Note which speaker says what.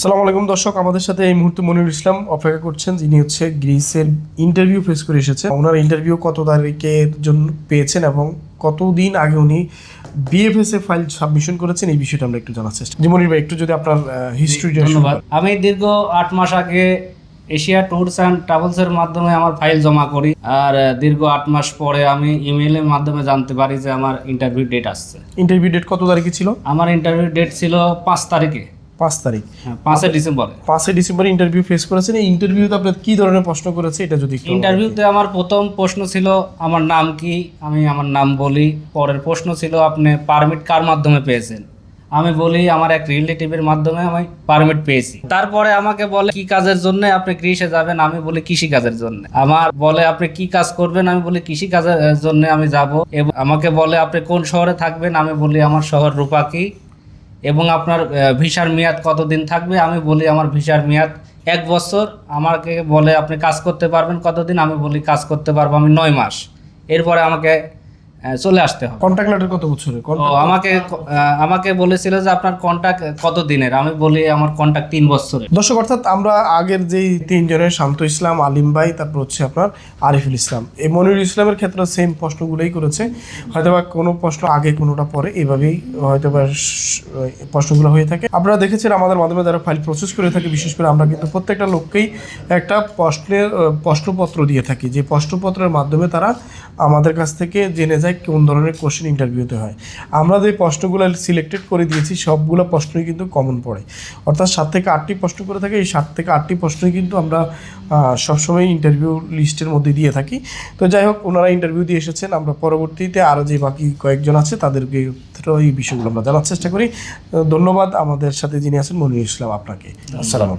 Speaker 1: সালাম আলাইকুম দর্শক আমাদের সাথে এই মুহূর্তে মনিরুল ইসলাম অপেক্ষা করছেন যিনি হচ্ছে গ্রিসের ইন্টারভিউ ফেস করে এসেছেন। ওনার ইন্টারভিউ কত তারিখের জন্য পেয়েছেন এবং কতদিন আগে উনি বিএফএস এ ফাইল সাবমিশন করেছেন এই বিষয়টা আমরা একটু জানার চেষ্টা জি মনির ভাই একটু যদি আপনার হিস্ট্রি
Speaker 2: ধন্যবাদ। আমি দীর্ঘ আট মাস আগে এশিয়া ট্যুরস অ্যান্ড ট্রাভেলসের মাধ্যমে আমার ফাইল জমা করি আর দীর্ঘ আট মাস পরে আমি ইমেইলের মাধ্যমে জানতে পারি যে আমার ইন্টারভিউ ডেট আসছে।
Speaker 1: ইন্টারভিউ ডেট কত তারিখে ছিল?
Speaker 2: আমার ইন্টারভিউ ডেট ছিল পাঁচ তারিখে।
Speaker 1: পাঁচ তারিখ।
Speaker 2: হ্যাঁ, পাঁচই ডিসেম্বরে।
Speaker 1: পাঁচই ডিসেম্বর ইন্টারভিউ ফেস করেছেন। এই ইন্টারভিউতে আপনার কি ধরনের প্রশ্ন করেছে এটা যদি
Speaker 2: ইন্টারভিউতে আমার প্রথম প্রশ্ন ছিল আমার নাম কি? আমি আমার নাম বলি। পরের প্রশ্ন ছিল আপনি পারমিট কার মাধ্যমে পেয়েছেন? আমি বলি আমার এক রিলেটিভের মাধ্যমে আমি পারমিট পেয়েছি। তারপরে আমাকে বলে কি কাজের জন্য আপনি কৃষে যাবেন? আমি বলি কৃষি কাজের জন্য। আমার বলে আপনি কি কাজ করবেন? আমি বলি কৃষি কাজের জন্য আমি যাব। এবং আমাকে বলে আপনি কোন শহরে থাকবেন? আমি বলি আমার শহর রূপাকি এবং আপনার ভিসার মেয়াদ কতদিন থাকবে? আমি বলি আমার ভিসার মেয়াদ এক বছর। আমাকে বলে আপনি কাজ করতে পারবেন কতদিন? আমি বলি কাজ করতে পারব আমি নয় মাস। এরপরে আমাকে চলে আসতে হবে।
Speaker 1: কন্ট্যাক্ট লেটার কত বছরের?
Speaker 2: আমাকে আমাকে বলেছিল যে আপনার কন্ট্যাক্ট কত দিনের? আমি বলি আমার কন্ট্যাক্ট তিন বছরের।
Speaker 1: দর্শক অর্থাৎ আমরা আগের যেই তিনজনের শান্ত ইসলাম আলিম ভাই তারপর হচ্ছে আপনার আরিফুল ইসলাম। এই মনিরুল ইসলামের ক্ষেত্রে সেম প্রশ্নগুলোই করেছে। হয়তোবা কোনো প্রশ্ন আগে কোনোটা পরে এইভাবেই হয়তোবা প্রশ্নগুলো হয়ে থাকে। আপনারা দেখেছেন আমাদের মাধ্যমে যারা ফাইল প্রসেস করে থাকে বিশেষ করে আমরা কিন্তু প্রত্যেকটা লোককেই একটা প্রশ্নের প্রশ্নপত্র দিয়ে থাকি। যে প্রশ্নপত্রের মাধ্যমে তারা আমাদের কাছ থেকে জেনে যায় কোন ধরনের কোশ্চেন ইন্টারভিউতে হয়। আমরা যে প্রশ্নগুলো সিলেক্টেড করে দিয়েছি, সবগুলো প্রশ্নই কিন্তু কমন পড়ে। অর্থাৎ সাত থেকে আটটি প্রশ্ন করে থাকে, এই সাত থেকে আটটি প্রশ্নই কিন্তু আমরা সবসময় ইন্টারভিউ লিস্টের মধ্যে দিয়ে থাকি। তো যাই হোক, ওনারা ইন্টারভিউ দিয়ে এসেছেন। আমরা পরবর্তীতে আরও যে বাকি কয়েকজন আছে, তাদেরকে এই বিষয়গুলো আমরা জানার চেষ্টা করি। ধন্যবাদ আমাদের সাথে যিনি আছেন, মনির ইসলাম আপনাকে। আসসালাম